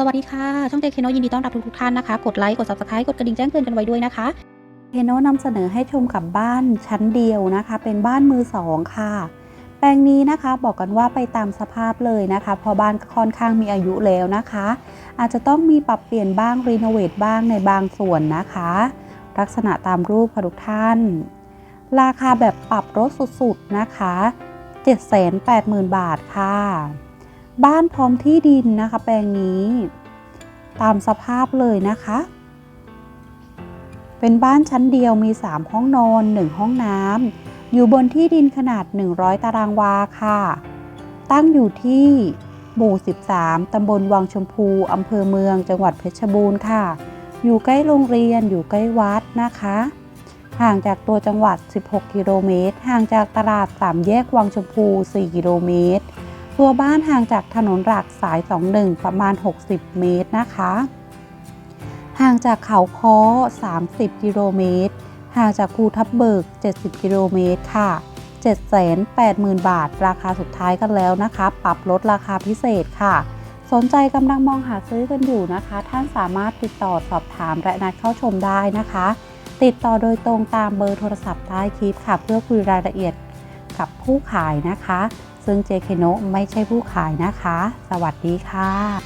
สวัสดีค่ะ ช่องเจเคโนยินดีต้อนรับทุกๆท่านนะคะ กดไลค์ กด subscribe กดกระดิ่งแจ้งเตือนกันไว้ด้วยนะคะเฮโนนำเสนอให้ชมกับบ้านชั้นเดียวนะคะ เป็นบ้านมือสองค่ะ แปลงนี้นะคะบอกกันว่าไปตามสภาพเลยนะคะเพราะบ้านค่อนข้างมีอายุแล้วนะคะ อาจจะต้องมีปรับเปลี่ยนบ้างรีโนเวทบ้างในบางส่วนนะคะ ลักษณะตามรูปค่ะทุกท่าน ราคาแบบปรับลดสุดๆนะคะ 780,000 บาทค่ะ บ้านพร้อมที่ดินนะคะ แปลงนี้ ตามสภาพเลยนะคะ เป็นบ้านชั้นเดียวมี 3 ห้องนอน 1 ห้องน้ำอยู่บนที่ดินขนาด 100 ตารางวาค่ะ ตั้งอยู่ที่หมู่ 13 ตำบลวังชมพู อำเภอเมือง จังหวัดเพชรบูรณ์ค่ะ อยู่ใกล้โรงเรียน อยู่ใกล้วัดนะคะ ห่างจากตัวจังหวัด 16 กิโลเมตร ห่างจากตลาด3แยกวังชมพู 4 กิโลเมตร ตัวบ้านห่างจากถนนหลักสาย 21 ประมาณ 60 เมตรนะคะ ห่างจากเขาค้อ 30 กิโลเมตร ห่างจากภูทับเบิก 70 กิโลเมตรค่ะ 780,000 บาท ราคาสุดท้ายกันแล้วนะคะ ปรับลดราคาพิเศษค่ะ สนใจกำลังมองหาซื้อกันอยู่นะคะ ท่านสามารถติดต่อสอบถามและนัดเข้าชมได้นะคะ ติดต่อโดยตรงตามเบอร์โทรศัพท์ใต้คลิปค่ะ เพื่อคุยรายละเอียดกับผู้ขายนะคะ ซึ่งเจเคโนไม่ใช่ผู้ขายนะคะ สวัสดีค่ะ